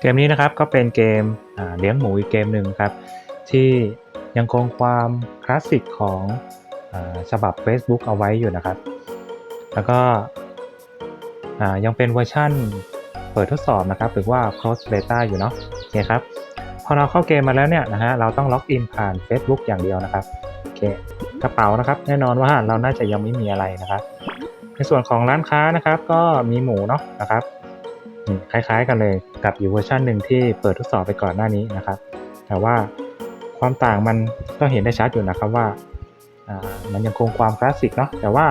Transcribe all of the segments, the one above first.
เกมนี้นะครับก็เป็นเกมเลี้ยงหมูอีกเกมหนึ่งครับ ที่ยังคงความคลาสสิกของฉบับ Facebook เอาไว้อยู่นะครับ แล้วก็ยังเป็นเวอร์ชั่นเปิดทดสอบนะครับ หรือว่า close beta อยู่เนาะโอเคครับ พอเราเข้าเกมมาแล้วเนี่ยนะฮะเราต้องล็อกอินผ่าน Facebook อย่างเดียวนะครับโอเคกระเป๋านะครับ แน่นอนว่าเราน่าจะยังไม่มีอะไรนะครับ ในส่วนของร้านค้านะครับ ก็มีหมูเนาะนะครับ คล้าย ๆ กันเลยกับอีกเวอร์ชันหนึ่งที่เปิดทดสอบไปก่อนหน้านี้นะครับ แต่ว่าความต่างมันก็เห็นได้ชัดอยู่นะครับว่ามันยังคงความคลาสสิกเนาะแต่ว่า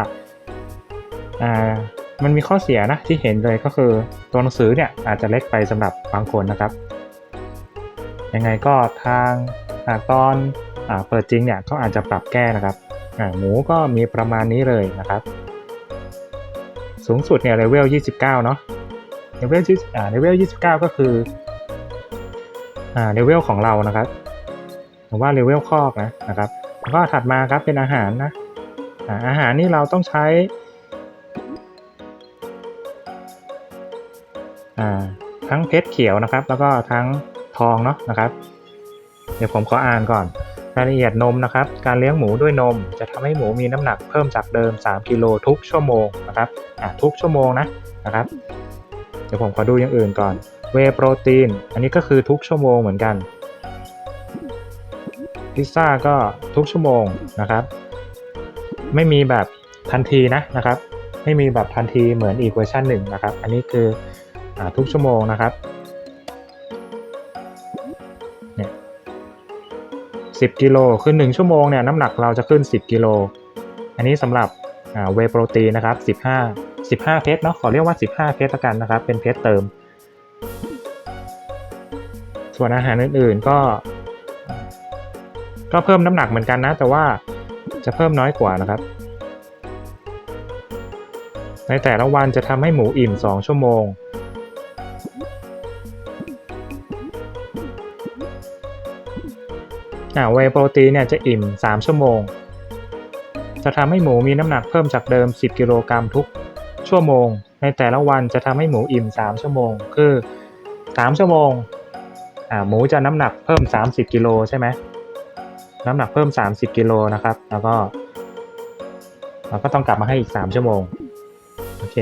มันมีข้อเสียนะที่เห็นเลยก็คือตัวหนังสือเนี่ยอาจจะเล็กไปสำหรับบางคนนะครับ ยังไงก็ทางอตอนอเปิดจริงเนี่ยก็อาจจะปรับแก้นะครับหมูก็มีประมาณนี้เลยนะครับ สูงสุดเนี่ยเลเวล 29 เนาะ เลเวล20อ่าเลเวล29ก็คืออ่าเลเวลของเรานะครับหรือว่าเลเวลคอกนะนะครับแล้วก็ถัดมาครับเป็นอาหารนะอ่าอาหารนี่เราต้องใช้อ่าทั้งเพชรเขียวนะครับ แล้วก็ทั้งทองเนาะนะครับ เดี๋ยวผมขออ่านก่อนรายละเอียดนมนะครับ การเลี้ยงหมูด้วยนม จะทำให้หมูมีน้ำหนักเพิ่มจากเดิม 3 กิโลทุกชั่วโมงนะครับทุกชั่วโมงนะนะครับ เดี๋ยวผมขอดูอย่างอื่นก่อน เวโปรตีน อันนี้ก็คือทุกชั่วโมงเหมือนกัน พิซซ่าก็ทุกชั่วโมงนะครับ ไม่มีแบบทันทีนะนะครับ ไม่มีแบบทันทีเหมือนอีกเวอร์ชันหนึ่งนะครับ อันนี้คืออทุกชั่วโมงนะครับเนี่ย10กิโลคือ1ชั่วโมงเนี่ยน้ำหนักเราจะขึ้น 10 กิโล อันนี้สำหรับเวโปรตีนนะครับ 15 15 เพชรเนาะขอเรียกว่า 15 เพชรละกันนะครับ เป็นเพชรเติม ส่วนอาหารอื่นๆก็ ก็เพิ่มน้ำหนักเหมือนกันนะ แต่ว่าจะเพิ่มน้อยกว่านะครับ ในแต่ละวันจะทำให้หมูอิ่ม 2 ชั่วโมงอ่าเวโปรตีนเนี่ยจะอิ่ม 3 ชั่วโมง จะทำให้หมูมีน้ำหนักเพิ่มจากเดิม 10 กิโลกรัมทุก ชั่วโมง ในแต่ละวันจะทำให้หมูอิ่ม 3 ชั่วโมง คือ 3 ชั่วโมงหมูจะน้ำหนักเพิ่ม 30กิโลใช่ไหมน้ำหนักเพิ่ม 30กิโลนะครับ แล้วก็เราก็ต้องกลับมาให้อีก 3 ชั่วโมง โอเค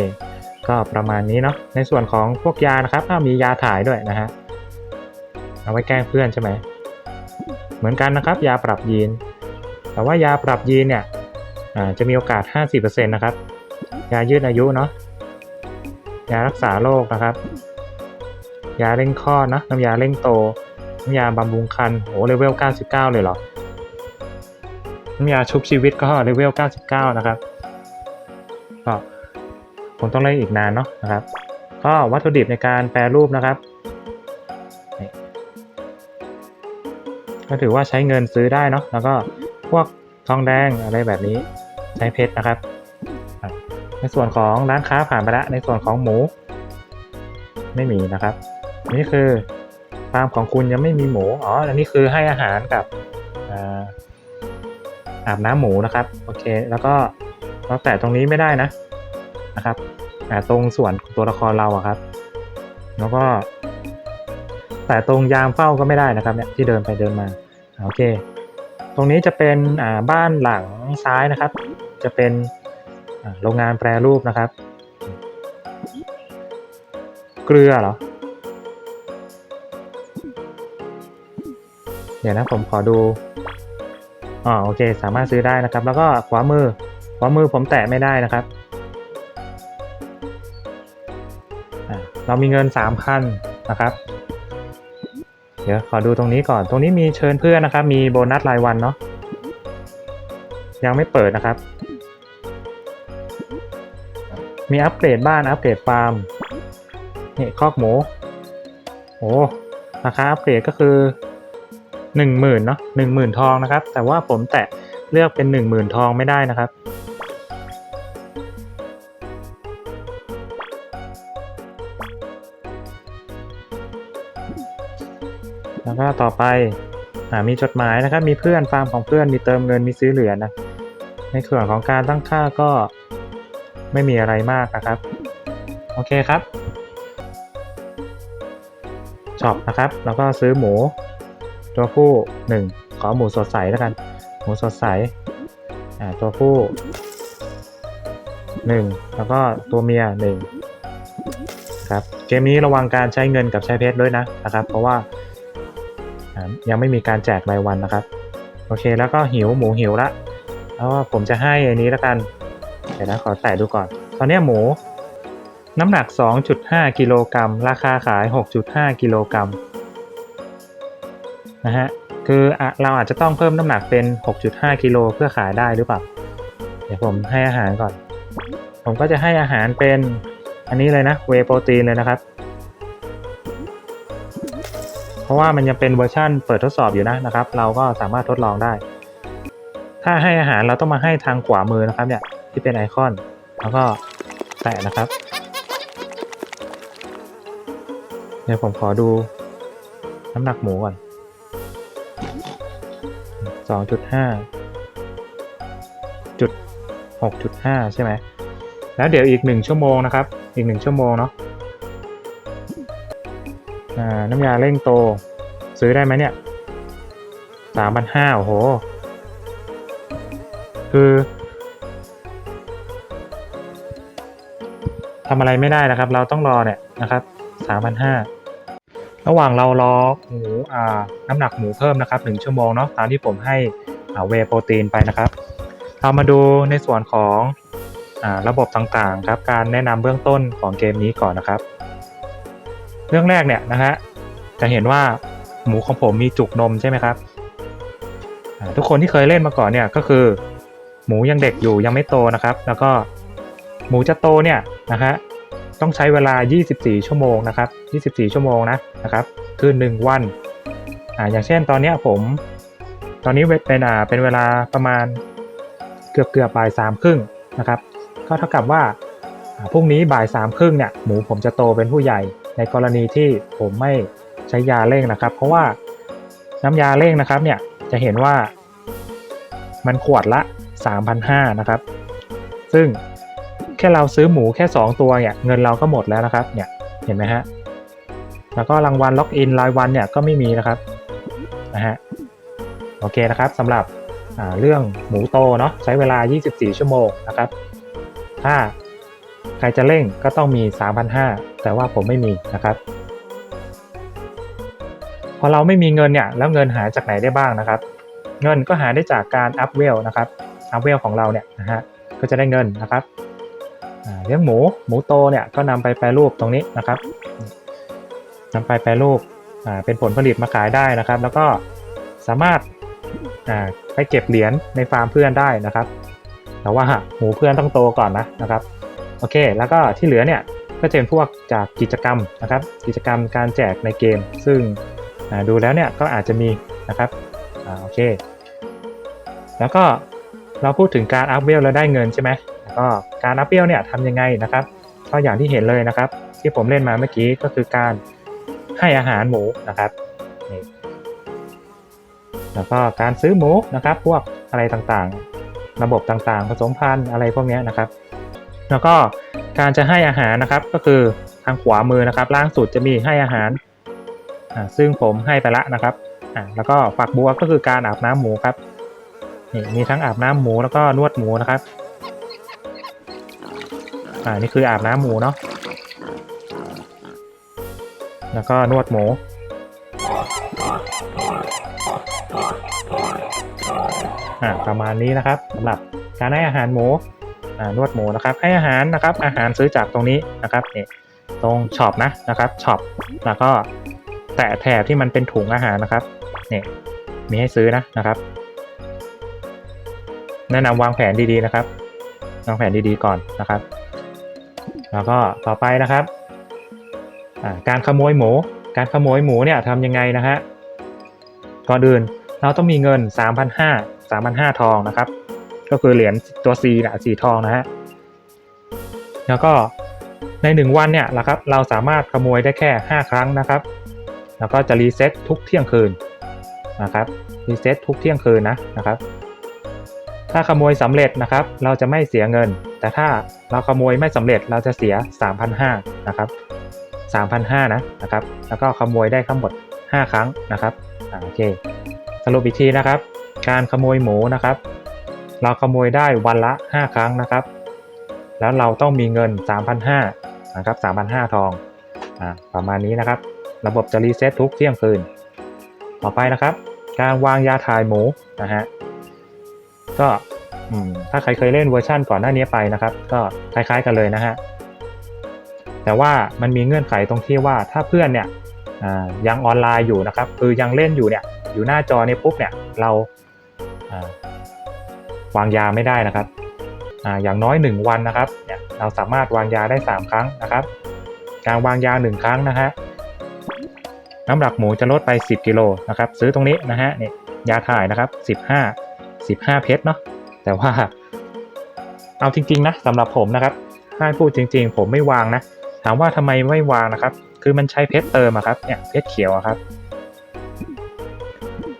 ก็ประมาณนี้เนาะ ในส่วนของพวกยานะครับมียาถ่ายด้วยนะฮะ เอาไว้แกล้งเพื่อนใช่ไหม เหมือนกันนะครับ ยาปรับยีน แต่ว่ายาปรับยีนเนี่ยจะมีโอกาส 50%นะครับ ยายืดอายุเนาะยารักษาโรคนะครับ ยาเร่งคลอนะน้ำยาเร่งโต น้ำยาบำรุงคันโอ้เลเวล 99 เลยเหรอ น้ำยาชุบชีวิตก็เลเวล 99 นะครับก็คงต้องเล่นอีกนานเนาะนะครับ ก็วัตถุดิบในการแปรรูปนะครับก็ถือว่าใช้เงินซื้อได้เนาะแล้วก็พวกทองแดงอะไรแบบนี้ใช้เพชรนะครับ ในส่วนของร้านค้าผ่านไปแล้วในส่วนของหมู ไม่มีนะครับ นี่คือฟาร์มของคุณยังไม่มีหมูอ๋ออันนี้คือให้อาหารกับอาบน้ำหมูนะครับโอเค แล้วก็เราแตะตรงนี้ไม่ได้นะนะครับแต่ตรงส่วนตัวละครเราอะครับ แล้วก็ แต่ตรงยามเฝ้าก็ไม่ได้นะครับเนี่ยที่เดินไปเดินมาโอเค ตรงนี้จะเป็นบ้านหลังซ้ายนะครับ จะเป็น โรงงานแปรรูปนะครับ เกลือเหรอ เดี๋ยวนะผมขอดูอ๋อโอเค สามารถซื้อได้นะครับ แล้วก็ขวามือ ขวามือผมแตะไม่ได้นะครับ เรามีเงิน3,000นะครับ เดี๋ยวขอดูตรงนี้ก่อน ตรงนี้มีเชิญเพื่อนนะครับ มีโบนัสรายวันเนาะ ยังไม่เปิดนะครับ มีอัปเกรดบ้านอัปเกรดฟาร์มนี่คอกหมูโอ้ราคาอัปเกรดก็คือหนึ่งหมื่นเนาะหนึ่งหมื่นทองนะครับ แต่ว่าผมแตะเลือกเป็นหนึ่งหมื่นทองไม่ได้นะครับแล้วก็ต่อไปมีจดหมายนะครับ มีเพื่อนฟาร์มของเพื่อนมีเติมเงินมีซื้อเหรียญนะ ในส่วนของการตั้งค่าก็ ไม่มีอะไรมากนะครับ โอเคครับช็อปนะครับ แล้วก็ซื้อหมู ตัวผู้ 1 ขอหมูสดใสแล้วกัน หมูสดใสอ่าตัวผู้ 1 แล้วก็ตัวเมีย1ครับเกมนี้ระวังการใช้เงินกับใช้เพชรด้วยนะนะครับ เพราะว่ายังไม่มีการแจกรายวันนะครับ โอเคแล้วก็หิวหมูหิวละแล้วผมจะให้อันนี้แล้วกัน เดี๋ยวนะขอใส่ดูก่อน ตอนนี้หมู น้ำหนัก 2.5 กิโลกรัม ราคาขาย 6.5 กิโลกรัมนะฮะ คืออเราอาจจะต้องเพิ่มน้ำหนักเป็น 6.5 กิโลเพื่อขายได้หรือเปล่า เดี๋ยวผมให้อาหารก่อน ผมก็จะให้อาหารเป็นอันนี้เลยนะเวโปรตีนเลยนะครับ เพราะว่ามันยังเป็นเวอร์ชั่นเปิดทดสอบอยู่นะนะครับ เราก็สามารถทดลองได้ ถ้าให้อาหารเราต้องมาให้ทางขวามือนะครับเนี่ย ที่เป็นไอคอน แล้วก็แตะนะครับ เดี๋ยวผมขอดูน้ำหนักหมูก่อนสองจุดห้าจุดหกจุดห้าใช่ไหม แล้วเดี๋ยวอีกหนึ่งชั่วโมงนะครับ อีกหนึ่งชั่วโมงเนาะน้ำยาเร่งโต ซื้อได้ไหมเนี่ยสามพันห้าโอ้โห คือ ทำอะไรไม่ได้นะครับ เราต้องรอเนี่ยนะครับสามพันห้าระหว่างเรารอหมูอ่าน้ำหนักหมูเพิ่มนะครับหนึ่งชั่วโมงเนาะตามที่ผมให้เวโปรตีนไปนะครับ เรามาดูในส่วนของอ่าระบบต่างๆครับการแนะนำเบื้องต้นของเกมนี้ก่อนนะครับ เรื่องแรกเนี่ยนะฮะจะเห็นว่าหมูของผมมีจุกนมใช่ไหมครับทุกคนที่เคยเล่นมาก่อนเนี่ยก็คือ หมูยังเด็กอยู่ยังไม่โตนะครับ แล้วก็ หมูจะโตเนี่ยนะฮะต้องใช้เวลา 24 ชั่วโมงนะครับ 24 ชั่วโมงนะนะครับ คือ 1 วันอ่าอย่างเช่นตอนนี้ผม ตอนนี้เป็นอ่าเป็นเวลาประมาณเกือบเกือบบ่ายสามครึ่งนะครับ ก็เท่ากับว่าพรุ่งนี้บ่ายสามครึ่งเนี่ยหมูผมจะโตเป็นผู้ใหญ่ในกรณีที่ผมไม่ใช้ยาเร่งนะครับ เพราะว่าน้ำยาเร่งนะครับเนี่ยจะเห็นว่ามันขวดละ 3,500นะครับ ซึ่ง ค่เราซื้อหมูแค่ 2 ตัวเนี่ยเงินเราก็หมดแล้วนะครับเนี่ยเห็นไหมฮะแล้วก็รางวัลล็อกอินรายวันเนี่ยก็ไม่มีนะครับนะฮะโอเคนะครับสำหรับเรื่องหมูโตเนาะใช้เวลา 24 ชั่วโมงนะครับ ถ้าใครจะเร่งก็ต้องมี 3,500 แต่ว่าผมไม่มีนะครับ พอเราไม่มีเงินเนี่ยแล้วเงินหาจากไหนได้บ้างนะครับ เงินก็หาได้จากการอัพเวลนะครับอัพเวลของเราเนี่ยนะฮะก็จะได้เงินนะครับ เลี้ยงหมูหมูโตเนี่ยก็นำไปแปรรูปตรงนี้นะครับนำไปแปรรูปเป็นผลผลิตมาขายได้นะครับ แล้วก็สามารถไปเก็บเหรียญในฟาร์มเพื่อนได้นะครับ แต่ว่าหมูเพื่อนต้องโตก่อนนะนะครับโอเค แล้วก็ที่เหลือเนี่ยก็จะเป็นพวกจากกิจกรรมนะครับ กิจกรรมการแจกในเกม ซึ่งดูแล้วเนี่ยก็อาจจะมีนะครับอโอเค แล้วก็เราพูดถึงการอัพเวลแล้วได้เงินใช่ไหม ก็การอัพเปียวเนี่ยทำยังไงนะครับก็อย่างที่เห็นเลยนะครับ ที่ผมเล่นมาเมื่อกี้ก็คือการให้อาหารหมูนะครับนี่แล้วก็การซื้อหมูนะครับ พวกอะไรต่างๆ ระบบต่างๆ ผสมพันธุ์อะไรพวกนี้นะครับ แล้วก็การจะให้อาหารนะครับก็คือทางขวามือนะครับ ล่างสุดจะมีให้อาหารซึ่งผมให้ไปละนะครับแล้วก็ฝักบัวก็คือการอาบน้ำหมูครับนี่มีทั้งอาบน้ำหมูแล้วก็นวดหมูนะครับ อ่านี่คืออาบน้ำหมูเนาะแล้วก็นวดหมูอ่าประมาณนี้นะครับสำหรับการให้อาหารหมูอ่านวดหมูนะครับ ให้อาหารนะครับ อาหารซื้อจากตรงนี้นะครับนี่ตรงช็อปนะนะครับช็อปแล้วก็แตะแถบที่มันเป็นถุงอาหารนะครับนี่มีให้ซื้อนะนะครับแนะนำวางแผนดีๆนะครับวางแผนดีๆก่อนนะครับ แล้วก็ต่อไปนะครับ การขโมยหมู การขโมยหมูเนี่ยทำยังไงนะฮะก่อนอื่นเราต้องมีเงิน 3,500 3,500 ทองนะครับ ก็คือเหรียญตัว C นะสีทองนะฮะ แล้วก็ใน 1 วันเนี่ยนะครับ เราสามารถขโมยได้แค่ 5 ครั้งนะครับ แล้วก็จะรีเซ็ตทุกเที่ยงคืนนะครับ รีเซ็ตทุกเที่ยงคืนนะนะครับ ถ้าขโมยสำเร็จนะครับ เราจะไม่เสียเงิน แต่ถ้าเราขโมยไม่สำเร็จเราจะเสีย 3,500นะครับ3,500นะนะครับ แล้วก็ขโมยได้ทั้งหมด 5 ครั้งนะครับโอเค สรุปอีกทีนะครับ การขโมยหมูนะครับ เราขโมยได้วันละ 5 ครั้งนะครับ แล้วเราต้องมีเงิน 3,500นะครับ3,500ทองอ่าประมาณนี้นะครับ ระบบจะรีเซ็ตทุกเที่ยงคืน ต่อไปนะครับ การวางยาถ่ายหมูนะฮะ ก็ถ้าใครเคยเล่นเวอร์ชั่นก่อนหน้านี้ไปนะครับ ก็คล้ายๆกันเลยนะฮะแต่ว่ามันมีเงื่อนไขตรงที่ว่าถ้าเพื่อนเนี่ยยังออนไลน์อยู่นะครับคือยังเล่นอยู่เนี่ยอยู่หน้าจอในปุ๊บเนี่ยเราวางยาไม่ได้นะครับออย่างน้อย 1 วันนะครับเนี่ยเราสามารถวางยาได้ 3 ครั้งนะครับ การวางยา 1 ครั้งนะฮะน้ำหนักหมูจะลดไป 10 กิโลนะครับ ซื้อตรงนี้นะฮะเนี่ยยาถ่ายนะครับ 15 15 เพชรเนาะแต่ว่า เอาจริง ๆ นะสำหรับผมนะครับ ถ้าให้พูดจริง ๆ ผมไม่วางนะ ถามว่าทำไมไม่วางนะครับ คือมันใช้เพชรเติมอะครับเนี่ยเพชรเขียวอะครับ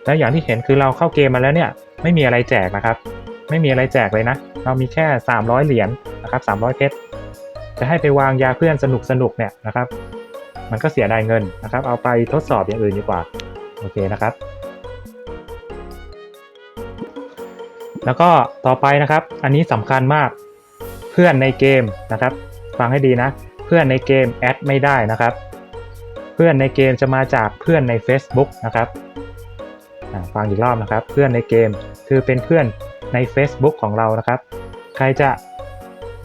แล้วอย่างที่เห็นคือเราเข้าเกมมาแล้วเนี่ยไม่มีอะไรแจกนะครับ ไม่มีอะไรแจกเลยนะ เรามีแค่ 300 เหรียญนะครับ 300 เพชรจะให้ไปวางยาเพื่อนสนุกสนุกเนี่ยนะครับ มันก็เสียดายเงินนะครับ เอาไปทดสอบอย่างอื่นดีกว่า โอเคนะครับ แล้วก็ต่อไปนะครับ อันนี้สำคัญมากเพื่อนในเกมนะครับ ฟังให้ดีนะ เพื่อนในเกมแอดไม่ได้นะครับ เพื่อนในเกมจะมาจากเพื่อนใน Facebook นะครับฟังอีกรอบนะครับ เพื่อนในเกมคือเป็นเพื่อนใน Facebook ของเรานะครับ ใครจะ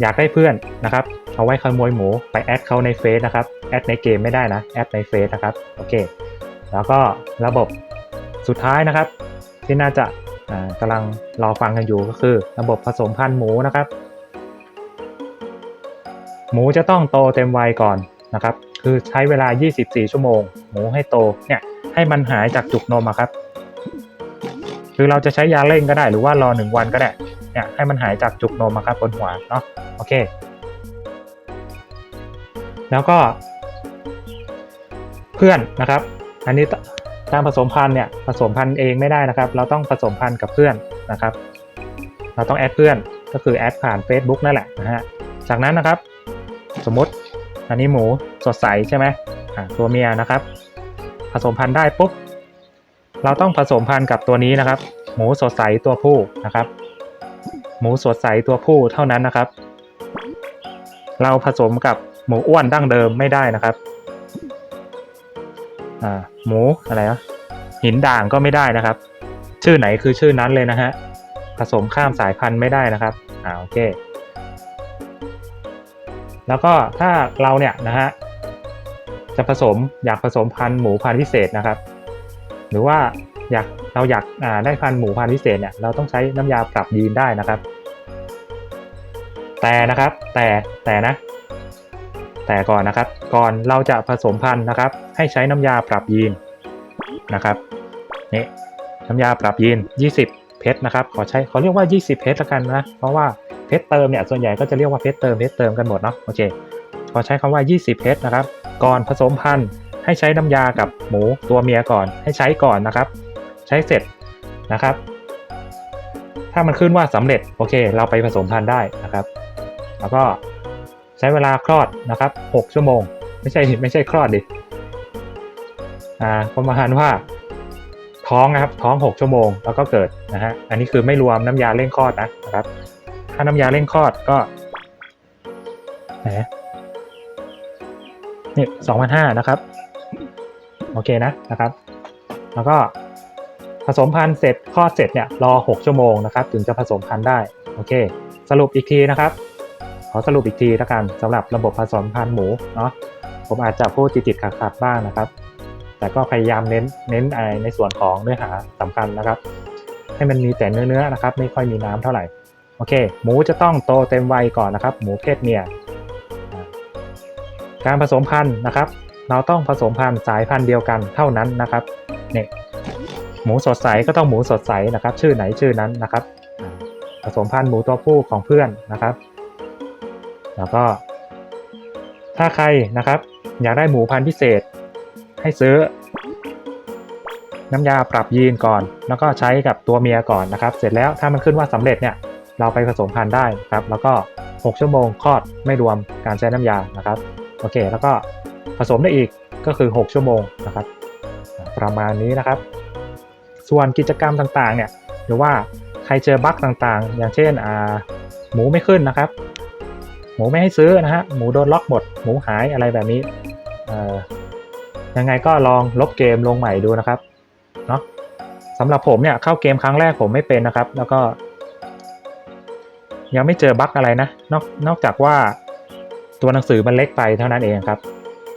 อยากได้เพื่อนนะครับ เอาไว้ขโมยหมูไปแอดเขาในเฟซนะครับ แอดในเกมไม่ได้นะ แอดในเฟซนะครับ โอเค แล้วก็ระบบสุดท้ายนะครับ ที่น่าจะ กำลังรอฟังกันอยู่ก็คือระบบผสมพันธุ์หมูนะครับ หมูจะต้องโตเต็มวัยก่อนนะครับ คือใช้เวลา 24 ชั่วโมง หมูให้โตเนี่ยให้มันหายจากจุกนมครับ คือเราจะใช้ยาเร่งก็ได้หรือว่ารอหนึ่งวันก็ได้เนี่ยให้มันหายจากจุกนมครับบนหัวเนาะโอเค แล้วก็ เพื่อนนะครับ อันนี้ การผสมพันธุ์เนี่ยผสมพันธุ์เองไม่ได้นะครับ เราต้องผสมพันธุ์กับเพื่อนนะครับ เราต้องแอดเพื่อนก็คือแอดผ่าน Facebook นั่นแหละนะฮะจากนั้นนะครับ สมมติอันนี้หมูสดใสใช่ไหมตัวเมียนะครับ ผสมพันธุ์ได้ปุ๊บเราต้องผสมพันธุ์กับตัวนี้นะครับ หมูสดใสตัวผู้นะครับ หมูสดใสตัวผู้เท่านั้นนะครับ เราผสมกับหมูอ้วนดั้งเดิมไม่ได้นะครับ อ่าหมูอะไรนะหินด่างก็ไม่ได้นะครับ ชื่อไหนคือชื่อนั้นเลยนะฮะผสมข้ามสายพันธุ์ไม่ได้นะครับอ่าโอเค แล้วก็ถ้าเราเนี่ยนะฮะจะผสมอยากผสมพันธุ์หมูพันธุ์พิเศษนะครับ หรือว่าอยากเราอยากอ่าได้พันธุ์หมูพันธุ์พิเศษเนี่ยเราต้องใช้น้ำยาปรับยีนได้นะครับ แต่นะครับ แต่แต่นะ แต่ก่อนนะครับ ก่อนเราจะผสมพันธุ์นะครับ ให้ใช้น้ำยาปรับยีนนะครับนี่น้ำยาปรับยีน 20 เพชรนะครับ ขอใช้ขอเรียกว่า 20 เพชรละกันนะ เพราะว่าเพชรเติมเนี่ยส่วนใหญ่ก็จะเรียกว่าเพชรเติมเพชรเติมกันหมดเนาะโอเคขอใช้คำว่า 20 เพชรนะครับ ก่อนผสมพันธุ์ให้ใช้น้ำยากับหมูตัวเมียก่อน ให้ใช้ก่อนนะครับ ใช้เสร็จนะครับ ถ้ามันขึ้นว่าสำเร็จโอเค เราไปผสมพันธุ์ได้นะครับ แล้วก็ ใช้เวลาคลอดนะครับ 6 ชั่วโมง ไม่ใช่ไม่ใช่คลอดดิอ่าประมาณว่าท้องนะครับท้อง 6 ชั่วโมงแล้วก็เกิดนะฮะอันนี้คือไม่รวมน้ำยาเร่งคลอดนะครับ ถ้าน้ำยาเร่งคลอดก็ไหนนี่สองพันห้านะครับ โอเคนะนะครับ แล้วก็ผสมพันธุ์เสร็จคลอดเสร็จเนี่ยรอ 6 ชั่วโมงนะครับ ถึงจะผสมพันธุ์ได้ โอเค สรุปอีกทีนะครับ ขอสรุปอีกทีแล้วกันสำหรับระบบผสมพันธุ์หมูเนาะผมอาจจะพูดติดๆขัดๆบ้างนะครับ แต่ก็พยายามเน้นเน้นในส่วนของเนื้อหาสำคัญนะครับ ให้มันมีแต่เนื้อเนื้อนะครับ ไม่ค่อยมีน้ำเท่าไหร่โอเค หมูจะต้องโตเต็มวัยก่อนนะครับ หมูเพศเมียการผสมพันธุ์นะครับ เราต้องผสมพันธุ์สายพันธุ์เดียวกันเท่านั้นนะครับเนี่ยหมูสดใสก็ต้องหมูสดใสนะครับ ชื่อไหนชื่อนั้นนะครับ ผสมพันธุ์หมูตัวผู้ของเพื่อนนะครับ แล้วก็ ถ้าใครนะครับ อยากได้หมูพันธุ์พิเศษ ให้ซื้อ น้ำยาปรับยีนก่อน แล้วก็ใช้กับตัวเมียก่อนนะครับ เสร็จแล้วถ้ามันขึ้นว่าสำเร็จเนี่ย เราไปผสมพันธุ์ได้ครับ แล้วก็ 6 ชั่วโมงคลอดไม่รวมการใช้น้ำยานะครับ โอเค แล้วก็ผสมได้อีกก็คือ 6 ชั่วโมงนะครับ ประมาณนี้นะครับ ส่วนกิจกรรมต่างๆเนี่ยหรือว่าใครเจอบั๊กต่างๆ อย่างเช่นอ่าหมูไม่ขึ้นนะครับ มูไม่ให้ซื้อนะฮะ หมูโดนล็อกหมด หมูหายอะไรแบบนี้ยังไงก็ลองลบเกมลงใหม่ดูนะครับ เนาะสำหรับผมเนี่ยเข้าเกมครั้งแรกผมไม่เป็นนะครับ แล้วก็ ยังไม่เจอบั๊กอะไรนะ นอกนอกจากว่าตัวหนังสือมันเล็กไปเท่านั้นเองครับ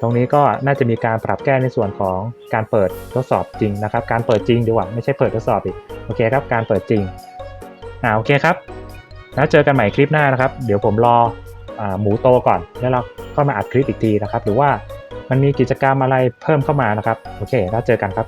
ตรงนี้ก็น่าจะมีการปรับแก้ในส่วนของการเปิดทดสอบจริงนะครับ การเปิดจริงดีกว่าไม่ใช่เปิดทดสอบอีก โอเคครับ การเปิดจริง อ่าโอเคครับ แล้วเจอกันใหม่คลิปหน้านะครับ เดี๋ยวผมรอ หมูโตก่อน แล้วเราก็มาอัดคลิปอีกทีนะครับ หรือว่ามันมีกิจกรรมอะไรเพิ่มเข้ามานะครับ โอเค แล้วเจอกันครับ